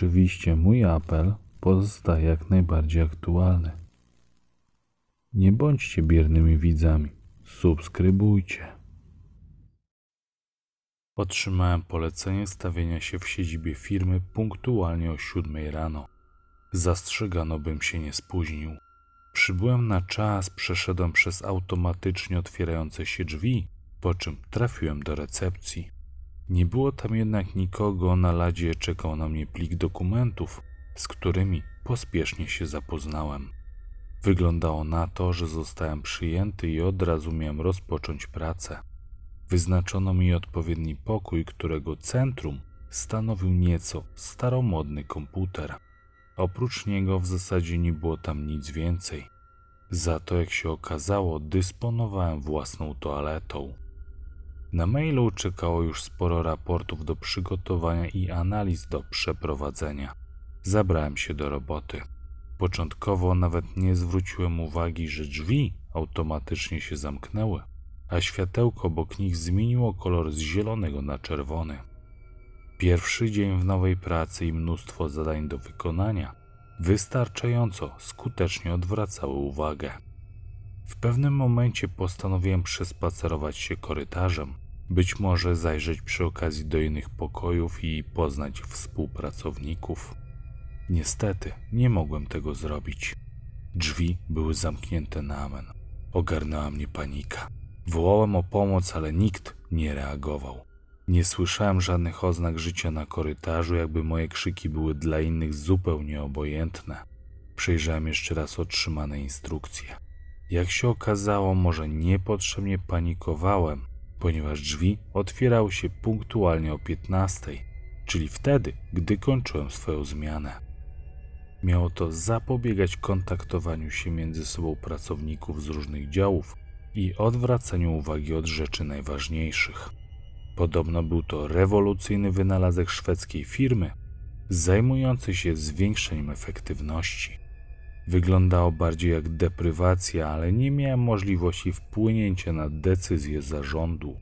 oczywiście mój apel pozostaje jak najbardziej aktualny. Nie bądźcie biernymi widzami. Subskrybujcie. Otrzymałem polecenie stawienia się w siedzibie firmy punktualnie o 7 rano. Zastrzegano, bym się nie spóźnił. Przybyłem na czas, przeszedłem przez automatycznie otwierające się drzwi, po czym trafiłem do recepcji. Nie było tam jednak nikogo, na ladzie czekał na mnie plik dokumentów, z którymi pospiesznie się zapoznałem. Wyglądało na to, że zostałem przyjęty i od razu miałem rozpocząć pracę. Wyznaczono mi odpowiedni pokój, którego centrum stanowił nieco staromodny komputer. Oprócz niego w zasadzie nie było tam nic więcej. Za to, jak się okazało, dysponowałem własną toaletą. Na mailu czekało już sporo raportów do przygotowania i analiz do przeprowadzenia. Zabrałem się do roboty. Początkowo nawet nie zwróciłem uwagi, że drzwi automatycznie się zamknęły, a światełko obok nich zmieniło kolor z zielonego na czerwony. Pierwszy dzień w nowej pracy i mnóstwo zadań do wykonania wystarczająco skutecznie odwracały uwagę. W pewnym momencie postanowiłem przespacerować się korytarzem, być może zajrzeć przy okazji do innych pokojów i poznać współpracowników. Niestety nie mogłem tego zrobić. Drzwi były zamknięte na amen. Ogarnęła mnie panika. Wołałem o pomoc, ale nikt nie reagował. Nie słyszałem żadnych oznak życia na korytarzu, jakby moje krzyki były dla innych zupełnie obojętne. Przejrzałem jeszcze raz otrzymane instrukcje. Jak się okazało, może niepotrzebnie panikowałem, ponieważ drzwi otwierały się punktualnie o 15, czyli wtedy, gdy kończyłem swoją zmianę. Miało to zapobiegać kontaktowaniu się między sobą pracowników z różnych działów i odwracaniu uwagi od rzeczy najważniejszych. Podobno był to rewolucyjny wynalazek szwedzkiej firmy zajmującej się zwiększeniem efektywności. Wyglądało bardziej jak deprywacja, ale nie miałem możliwości wpłynięcia na decyzję zarządu.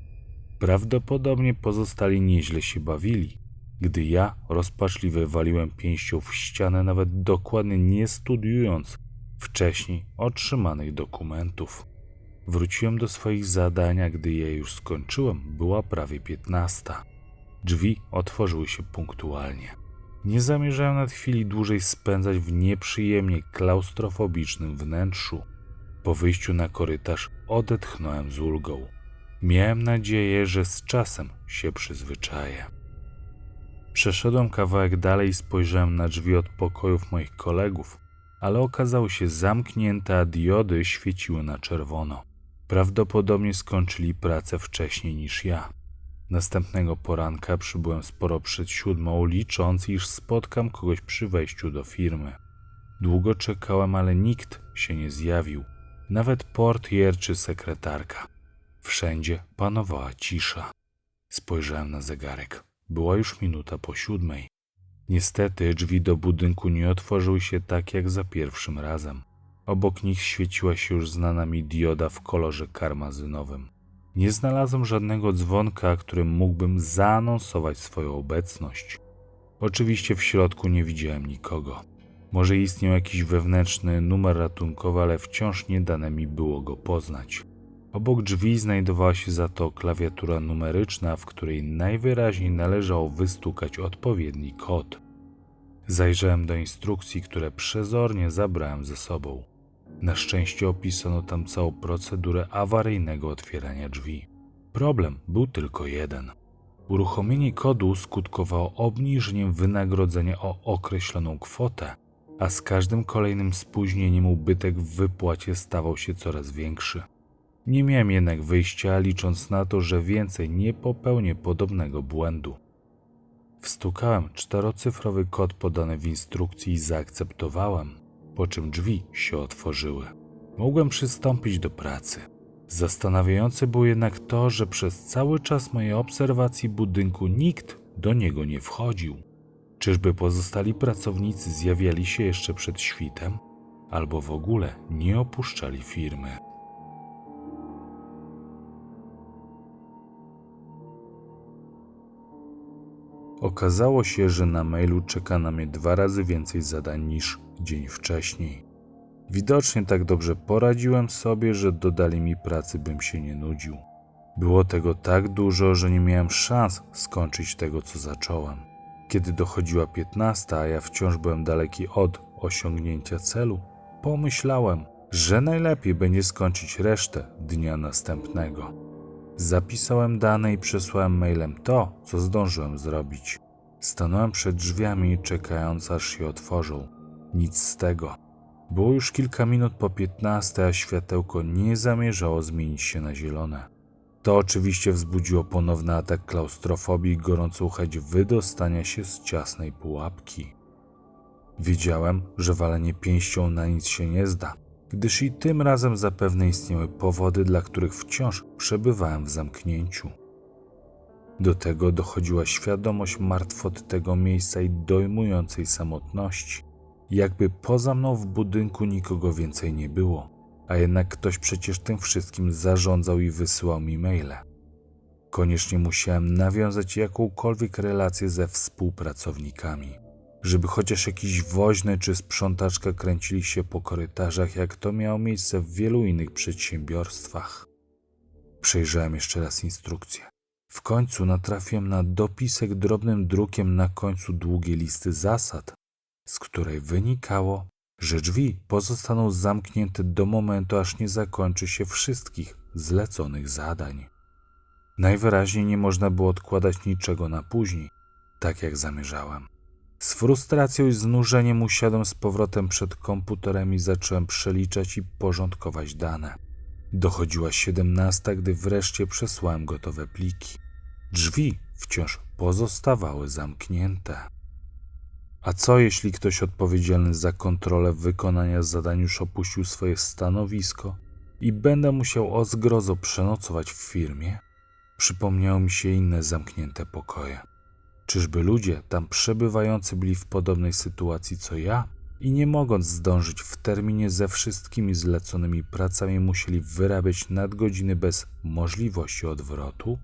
Prawdopodobnie pozostali nieźle się bawili, gdy ja rozpaczliwie waliłem pięścią w ścianę, nawet dokładnie nie studiując wcześniej otrzymanych dokumentów. Wróciłem do swoich zadań, a gdy je już skończyłem, była prawie piętnasta. Drzwi otworzyły się punktualnie. Nie zamierzałem na chwili dłużej spędzać w nieprzyjemnie klaustrofobicznym wnętrzu. Po wyjściu na korytarz odetchnąłem z ulgą. Miałem nadzieję, że z czasem się przyzwyczaję. Przeszedłem kawałek dalej i spojrzałem na drzwi od pokojów moich kolegów, ale okazały się zamknięte, a diody świeciły na czerwono. Prawdopodobnie skończyli pracę wcześniej niż ja. Następnego poranka przybyłem sporo przed siódmą, licząc, iż spotkam kogoś przy wejściu do firmy. Długo czekałem, ale nikt się nie zjawił, nawet portier czy sekretarka. Wszędzie panowała cisza. Spojrzałem na zegarek. Była już minuta po siódmej. Niestety drzwi do budynku nie otworzyły się tak jak za pierwszym razem. Obok nich świeciła się już znana mi dioda w kolorze karmazynowym. Nie znalazłem żadnego dzwonka, którym mógłbym zaanonsować swoją obecność. Oczywiście w środku nie widziałem nikogo. Może istniał jakiś wewnętrzny numer ratunkowy, ale wciąż nie dane mi było go poznać. Obok drzwi znajdowała się za to klawiatura numeryczna, w której najwyraźniej należało wystukać odpowiedni kod. Zajrzałem do instrukcji, które przezornie zabrałem ze sobą. Na szczęście opisano tam całą procedurę awaryjnego otwierania drzwi. Problem był tylko jeden. Uruchomienie kodu skutkowało obniżeniem wynagrodzenia o określoną kwotę, a z każdym kolejnym spóźnieniem ubytek w wypłacie stawał się coraz większy. Nie miałem jednak wyjścia, licząc na to, że więcej nie popełnię podobnego błędu. Wstukałem czterocyfrowy kod podany w instrukcji i zaakceptowałem, po czym drzwi się otworzyły. Mogłem przystąpić do pracy. Zastanawiające było jednak to, że przez cały czas mojej obserwacji budynku nikt do niego nie wchodził. Czyżby pozostali pracownicy zjawiali się jeszcze przed świtem, albo w ogóle nie opuszczali firmy. Okazało się, że na mailu czeka na mnie dwa razy więcej zadań niż dzień wcześniej. Widocznie tak dobrze poradziłem sobie, że dodali mi pracy, bym się nie nudził. Było tego tak dużo, że nie miałem szans skończyć tego, co zacząłem. Kiedy dochodziła 15, a ja wciąż byłem daleki od osiągnięcia celu, pomyślałem, że najlepiej będzie skończyć resztę dnia następnego. Zapisałem dane i przesłałem mailem to, co zdążyłem zrobić. Stanąłem przed drzwiami, czekając aż się otworzą. Nic z tego. Było już kilka minut po 15, a światełko nie zamierzało zmienić się na zielone. To oczywiście wzbudziło ponowny atak klaustrofobii i gorącą chęć wydostania się z ciasnej pułapki. Wiedziałem, że walenie pięścią na nic się nie zda, gdyż i tym razem zapewne istniały powody, dla których wciąż przebywałem w zamknięciu. Do tego dochodziła świadomość martwoty tego miejsca i dojmującej samotności. Jakby poza mną w budynku nikogo więcej nie było, a jednak ktoś przecież tym wszystkim zarządzał i wysyłał mi maile. Koniecznie musiałem nawiązać jakąkolwiek relację ze współpracownikami, żeby chociaż jakiś woźny czy sprzątaczka kręcili się po korytarzach, jak to miało miejsce w wielu innych przedsiębiorstwach. Przejrzałem jeszcze raz instrukcję. W końcu natrafiłem na dopisek drobnym drukiem na końcu długiej listy zasad, z której wynikało, że drzwi pozostaną zamknięte do momentu, aż nie zakończy się wszystkich zleconych zadań. Najwyraźniej nie można było odkładać niczego na później, tak jak zamierzałem. Z frustracją i znużeniem usiadłem z powrotem przed komputerem i zacząłem przeliczać i porządkować dane. Dochodziła siedemnasta, gdy wreszcie przesłałem gotowe pliki. Drzwi wciąż pozostawały zamknięte. A co jeśli ktoś odpowiedzialny za kontrolę wykonania zadań już opuścił swoje stanowisko i będę musiał o zgrozo przenocować w firmie? Przypomniały mi się inne zamknięte pokoje. Czyżby ludzie tam przebywający byli w podobnej sytuacji co ja i nie mogąc zdążyć w terminie ze wszystkimi zleconymi pracami musieli wyrabiać nadgodziny bez możliwości odwrotu?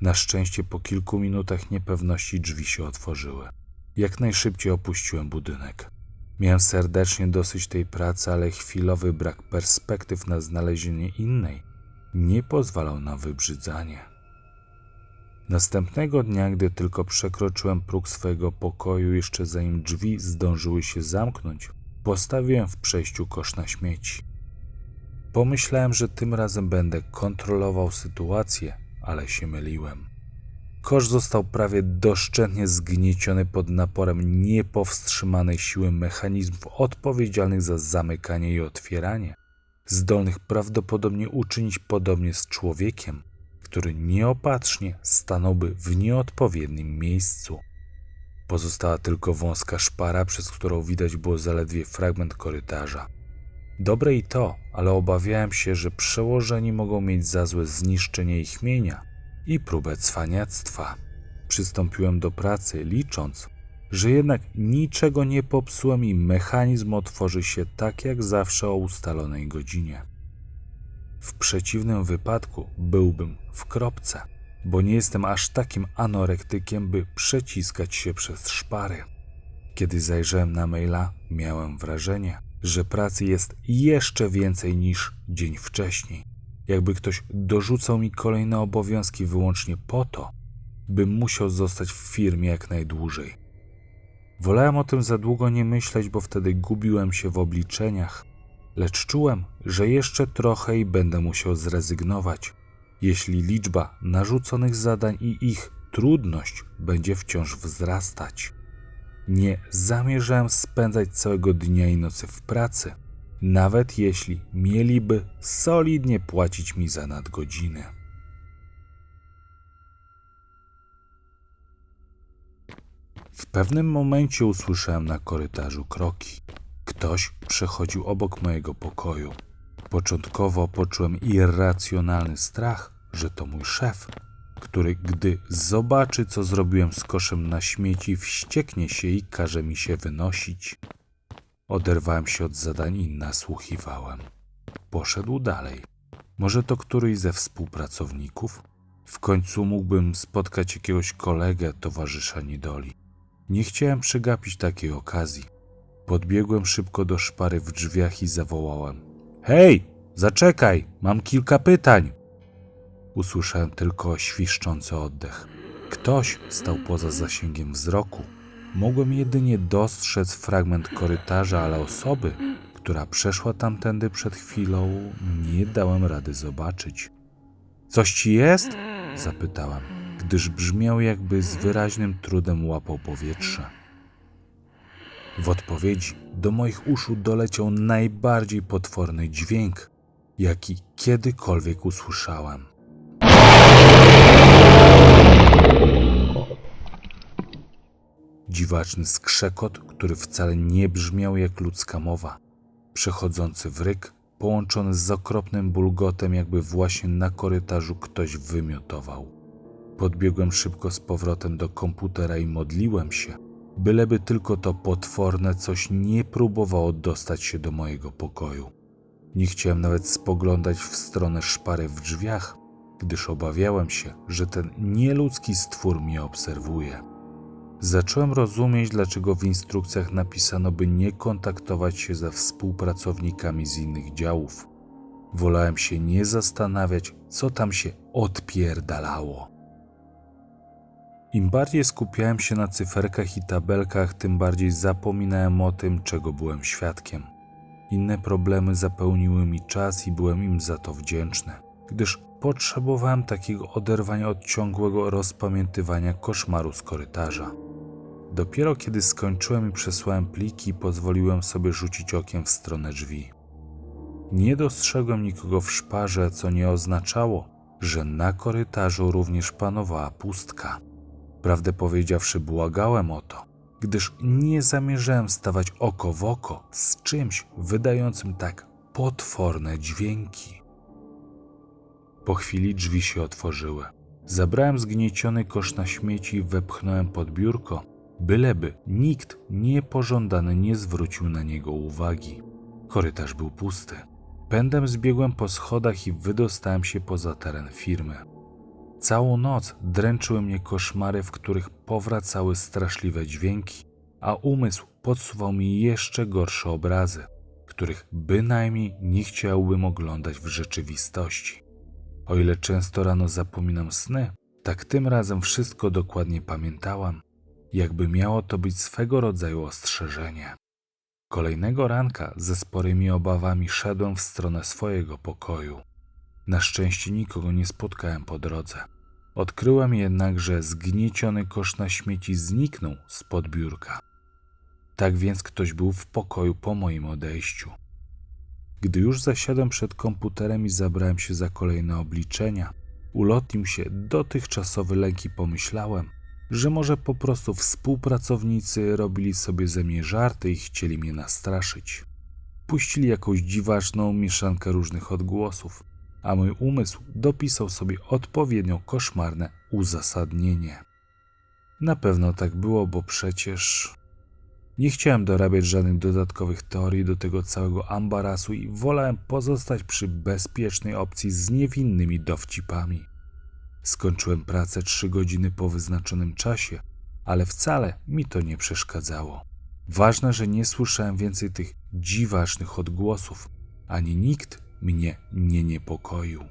Na szczęście po kilku minutach niepewności drzwi się otworzyły. Jak najszybciej opuściłem budynek. Miałem serdecznie dosyć tej pracy, ale chwilowy brak perspektyw na znalezienie innej nie pozwalał na wybrzydzanie. Następnego dnia, gdy tylko przekroczyłem próg swojego pokoju, jeszcze zanim drzwi zdążyły się zamknąć, postawiłem w przejściu kosz na śmieci. Pomyślałem, że tym razem będę kontrolował sytuację, ale się myliłem. Kosz został prawie doszczętnie zgnieciony pod naporem niepowstrzymanej siły mechanizmów odpowiedzialnych za zamykanie i otwieranie, zdolnych prawdopodobnie uczynić podobnie z człowiekiem, który nieopatrznie stanąłby w nieodpowiednim miejscu. Pozostała tylko wąska szpara, przez którą widać było zaledwie fragment korytarza. Dobre i to, ale obawiałem się, że przełożeni mogą mieć za złe zniszczenie ich mienia i próbę cwaniactwa. Przystąpiłem do pracy, licząc, że jednak niczego nie popsułem i mechanizm otworzy się tak jak zawsze o ustalonej godzinie. W przeciwnym wypadku byłbym w kropce, bo nie jestem aż takim anorektykiem, by przeciskać się przez szpary. Kiedy zajrzałem na maila, miałem wrażenie, że pracy jest jeszcze więcej niż dzień wcześniej. Jakby ktoś dorzucał mi kolejne obowiązki wyłącznie po to, bym musiał zostać w firmie jak najdłużej. Wolałem o tym za długo nie myśleć, bo wtedy gubiłem się w obliczeniach, lecz czułem, że jeszcze trochę i będę musiał zrezygnować, jeśli liczba narzuconych zadań i ich trudność będzie wciąż wzrastać. Nie zamierzałem spędzać całego dnia i nocy w pracy, nawet jeśli mieliby solidnie płacić mi za nadgodziny. W pewnym momencie usłyszałem na korytarzu kroki. Ktoś przechodził obok mojego pokoju. Początkowo poczułem irracjonalny strach, że to mój szef, który, gdy zobaczy, co zrobiłem z koszem na śmieci, wścieknie się i każe mi się wynosić. Oderwałem się od zadań i nasłuchiwałem. Poszedł dalej. Może to któryś ze współpracowników? W końcu mógłbym spotkać jakiegoś kolegę, towarzysza niedoli. Nie chciałem przegapić takiej okazji. Podbiegłem szybko do szpary w drzwiach i zawołałem: Hej, zaczekaj, mam kilka pytań. Usłyszałem tylko świszczący oddech. Ktoś stał poza zasięgiem wzroku. Mogłem jedynie dostrzec fragment korytarza, ale osoby, która przeszła tamtędy przed chwilą, nie dałem rady zobaczyć. Coś ci jest? Zapytałem, gdyż brzmiał jakby z wyraźnym trudem łapał powietrze. W odpowiedzi do moich uszu doleciał najbardziej potworny dźwięk, jaki kiedykolwiek usłyszałem. Dziwaczny skrzekot, który wcale nie brzmiał jak ludzka mowa, przechodzący w ryk, połączony z okropnym bulgotem, jakby właśnie na korytarzu ktoś wymiotował. Podbiegłem szybko z powrotem do komputera i modliłem się, byleby tylko to potworne coś nie próbowało dostać się do mojego pokoju. Nie chciałem nawet spoglądać w stronę szpary w drzwiach, gdyż obawiałem się, że ten nieludzki stwór mnie obserwuje. Zacząłem rozumieć, dlaczego w instrukcjach napisano, by nie kontaktować się ze współpracownikami z innych działów. Wolałem się nie zastanawiać, co tam się odpierdalało. Im bardziej skupiałem się na cyferkach i tabelkach, tym bardziej zapominałem o tym, czego byłem świadkiem. Inne problemy zapełniły mi czas i byłem im za to wdzięczny, gdyż potrzebowałem takiego oderwania od ciągłego rozpamiętywania koszmaru z korytarza. Dopiero kiedy skończyłem i przesłałem pliki, pozwoliłem sobie rzucić okiem w stronę drzwi. Nie dostrzegłem nikogo w szparze, co nie oznaczało, że na korytarzu również panowała pustka. Prawdę powiedziawszy, błagałem o to, gdyż nie zamierzałem stawać oko w oko z czymś wydającym tak potworne dźwięki. Po chwili drzwi się otworzyły. Zabrałem zgnieciony kosz na śmieci i wepchnąłem pod biurko, byleby nikt niepożądany nie zwrócił na niego uwagi. Korytarz był pusty. Pędem zbiegłem po schodach i wydostałem się poza teren firmy. Całą noc dręczyły mnie koszmary, w których powracały straszliwe dźwięki, a umysł podsuwał mi jeszcze gorsze obrazy, których bynajmniej nie chciałbym oglądać w rzeczywistości. O ile często rano zapominam sny, tak tym razem wszystko dokładnie pamiętałam, jakby miało to być swego rodzaju ostrzeżenie. Kolejnego ranka ze sporymi obawami szedłem w stronę swojego pokoju. Na szczęście nikogo nie spotkałem po drodze. Odkryłem jednak, że zgnieciony kosz na śmieci zniknął spod biurka. Tak więc ktoś był w pokoju po moim odejściu. Gdy już zasiadłem przed komputerem i zabrałem się za kolejne obliczenia, ulotnił się dotychczasowy lęk i pomyślałem, że może po prostu współpracownicy robili sobie ze mnie żarty i chcieli mnie nastraszyć. Puścili jakąś dziwaczną mieszankę różnych odgłosów, a mój umysł dopisał sobie odpowiednio koszmarne uzasadnienie. Na pewno tak było, bo przecież nie chciałem dorabiać żadnych dodatkowych teorii do tego całego ambarasu i wolałem pozostać przy bezpiecznej opcji z niewinnymi dowcipami. Skończyłem pracę trzy godziny po wyznaczonym czasie, ale wcale mi to nie przeszkadzało. Ważne, że nie słyszałem więcej tych dziwacznych odgłosów, ani nikt mnie nie niepokoił.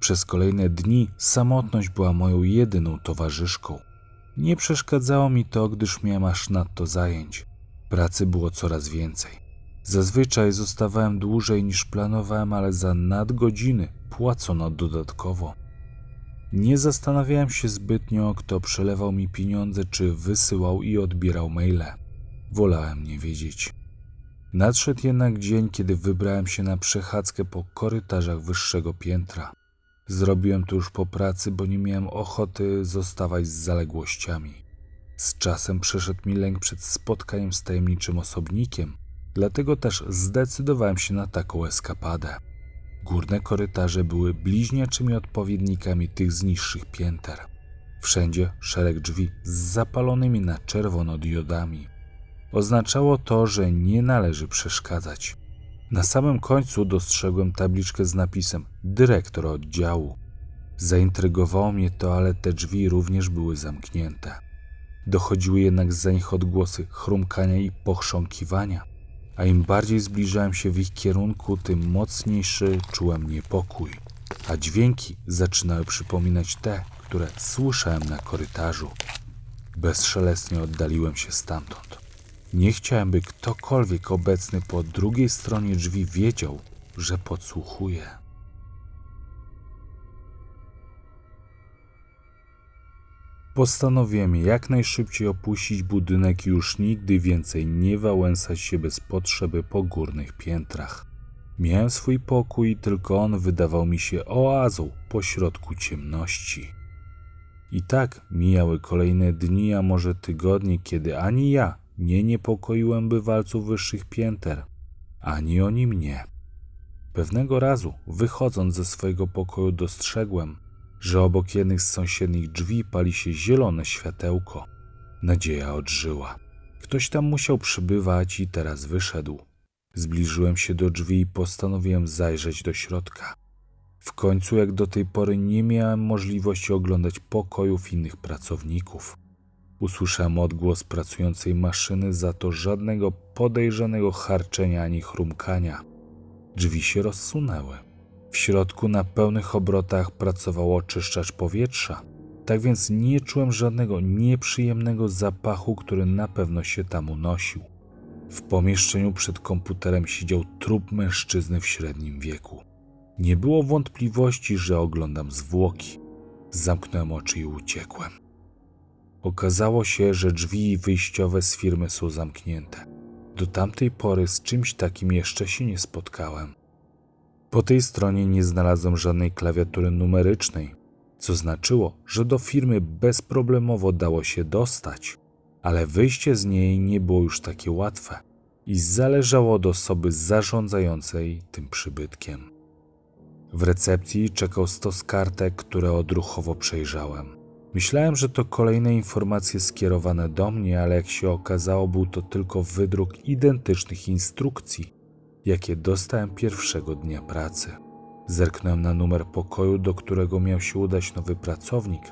Przez kolejne dni samotność była moją jedyną towarzyszką. Nie przeszkadzało mi to, gdyż miałem aż nadto zajęć. Pracy było coraz więcej. Zazwyczaj zostawałem dłużej niż planowałem, ale za nadgodziny płacono dodatkowo. Nie zastanawiałem się zbytnio, kto przelewał mi pieniądze, czy wysyłał i odbierał maile. Wolałem nie wiedzieć. Nadszedł jednak dzień, kiedy wybrałem się na przechadzkę po korytarzach wyższego piętra. Zrobiłem to już po pracy, bo nie miałem ochoty zostawać z zaległościami. Z czasem przeszedł mi lęk przed spotkaniem z tajemniczym osobnikiem, dlatego też zdecydowałem się na taką eskapadę. Górne korytarze były bliźniaczymi odpowiednikami tych z niższych pięter. Wszędzie szereg drzwi z zapalonymi na czerwono diodami. Oznaczało to, że nie należy przeszkadzać. Na samym końcu dostrzegłem tabliczkę z napisem dyrektor oddziału. Zaintrygowało mnie to, ale te drzwi również były zamknięte. Dochodziły jednak z nich odgłosy chrumkania i pochrząkiwania, a im bardziej zbliżałem się w ich kierunku, tym mocniejszy czułem niepokój, a dźwięki zaczynały przypominać te, które słyszałem na korytarzu. Bezszelestnie oddaliłem się stamtąd. Nie chciałem, by ktokolwiek obecny po drugiej stronie drzwi wiedział, że podsłuchuję. Postanowiłem jak najszybciej opuścić budynek i już nigdy więcej nie wałęsać się bez potrzeby po górnych piętrach. Miałem swój pokój tylko on wydawał mi się oazą pośrodku ciemności. I tak mijały kolejne dni, a może tygodnie, kiedy ani ja nie niepokoiłem bywalców wyższych pięter, ani oni mnie. Pewnego razu, wychodząc ze swojego pokoju, dostrzegłem, że obok jednych z sąsiednich drzwi pali się zielone światełko. Nadzieja odżyła. Ktoś tam musiał przybywać i teraz wyszedł. Zbliżyłem się do drzwi i postanowiłem zajrzeć do środka. W końcu, jak do tej pory, nie miałem możliwości oglądać pokojów innych pracowników. Usłyszałem odgłos pracującej maszyny, za to żadnego podejrzanego harczenia ani chrumkania. Drzwi się rozsunęły. W środku na pełnych obrotach pracował oczyszczacz powietrza, tak więc nie czułem żadnego nieprzyjemnego zapachu, który na pewno się tam unosił. W pomieszczeniu przed komputerem siedział trup mężczyzny w średnim wieku. Nie było wątpliwości, że oglądam zwłoki. Zamknąłem oczy i uciekłem. Okazało się, że drzwi wyjściowe z firmy są zamknięte. Do tamtej pory z czymś takim jeszcze się nie spotkałem. Po tej stronie nie znalazłem żadnej klawiatury numerycznej, co znaczyło, że do firmy bezproblemowo dało się dostać, ale wyjście z niej nie było już takie łatwe i zależało od osoby zarządzającej tym przybytkiem. W recepcji czekał stos kartek, które odruchowo przejrzałem. Myślałem, że to kolejne informacje skierowane do mnie, ale jak się okazało, był to tylko wydruk identycznych instrukcji, jakie dostałem pierwszego dnia pracy. Zerknąłem na numer pokoju, do którego miał się udać nowy pracownik,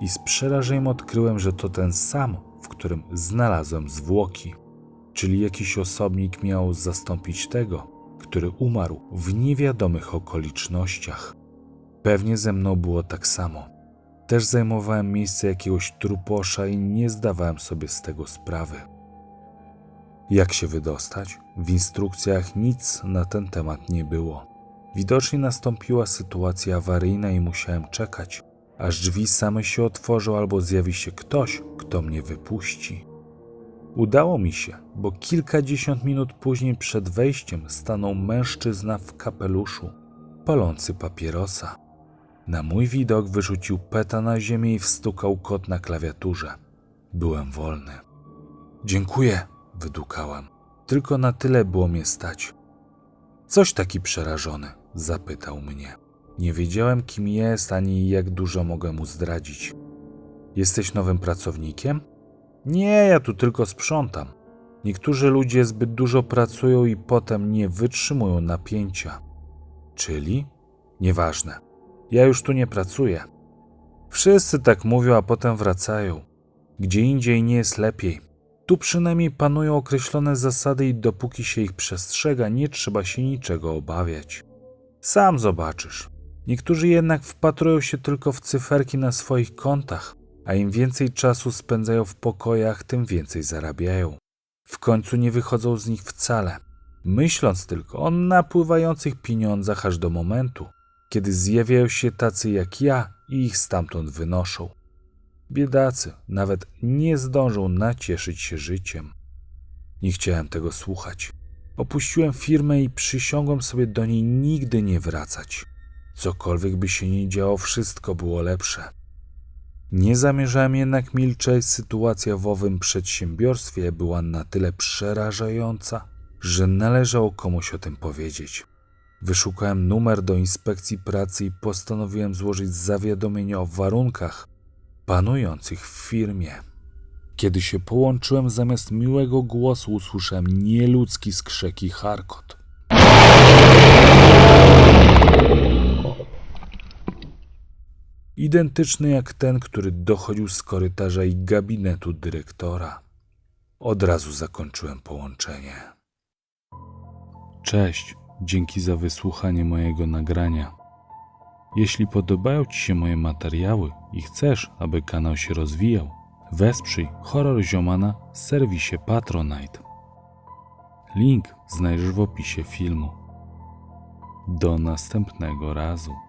i z przerażeniem odkryłem, że to ten sam, w którym znalazłem zwłoki, czyli jakiś osobnik miał zastąpić tego, który umarł w niewiadomych okolicznościach. Pewnie ze mną było tak samo. Też zajmowałem miejsce jakiegoś truposza i nie zdawałem sobie z tego sprawy. Jak się wydostać? W instrukcjach nic na ten temat nie było. Widocznie nastąpiła sytuacja awaryjna i musiałem czekać, aż drzwi same się otworzą albo zjawi się ktoś, kto mnie wypuści. Udało mi się, bo kilkadziesiąt minut później przed wejściem stanął mężczyzna w kapeluszu, palący papierosa. Na mój widok wyrzucił peta na ziemię i wstukał kot na klawiaturze. Byłem wolny. Dziękuję, wydukałem. Tylko na tyle było mnie stać. Coś taki przerażony, zapytał mnie. Nie wiedziałem, kim jest, ani jak dużo mogę mu zdradzić. Jesteś nowym pracownikiem? Nie, ja tu tylko sprzątam. Niektórzy ludzie zbyt dużo pracują i potem nie wytrzymują napięcia. Czyli? Nieważne. Ja już tu nie pracuję. Wszyscy tak mówią, a potem wracają. Gdzie indziej nie jest lepiej. Tu przynajmniej panują określone zasady i dopóki się ich przestrzega, nie trzeba się niczego obawiać. Sam zobaczysz. Niektórzy jednak wpatrują się tylko w cyferki na swoich kontach, a im więcej czasu spędzają w pokojach, tym więcej zarabiają. W końcu nie wychodzą z nich wcale, myśląc tylko o napływających pieniądzach aż do momentu, kiedy zjawiają się tacy jak ja i ich stamtąd wynoszą. Biedacy nawet nie zdążą nacieszyć się życiem. Nie chciałem tego słuchać. Opuściłem firmę i przysiągłem sobie do niej nigdy nie wracać. Cokolwiek by się nie działo, wszystko było lepsze. Nie zamierzałem jednak milczeć, sytuacja w owym przedsiębiorstwie była na tyle przerażająca, że należało komuś o tym powiedzieć. Wyszukałem numer do inspekcji pracy i postanowiłem złożyć zawiadomienie o warunkach panujących w firmie. Kiedy się połączyłem, zamiast miłego głosu usłyszałem nieludzki skrzek i charkot. identyczny jak ten, który dochodził z korytarza i gabinetu dyrektora. Od razu zakończyłem połączenie. Cześć, dzięki za wysłuchanie mojego nagrania. Jeśli podobają Ci się moje materiały i chcesz, aby kanał się rozwijał, wesprzyj Horror Ziomana w serwisie Patronite. Link znajdziesz w opisie filmu. Do następnego razu.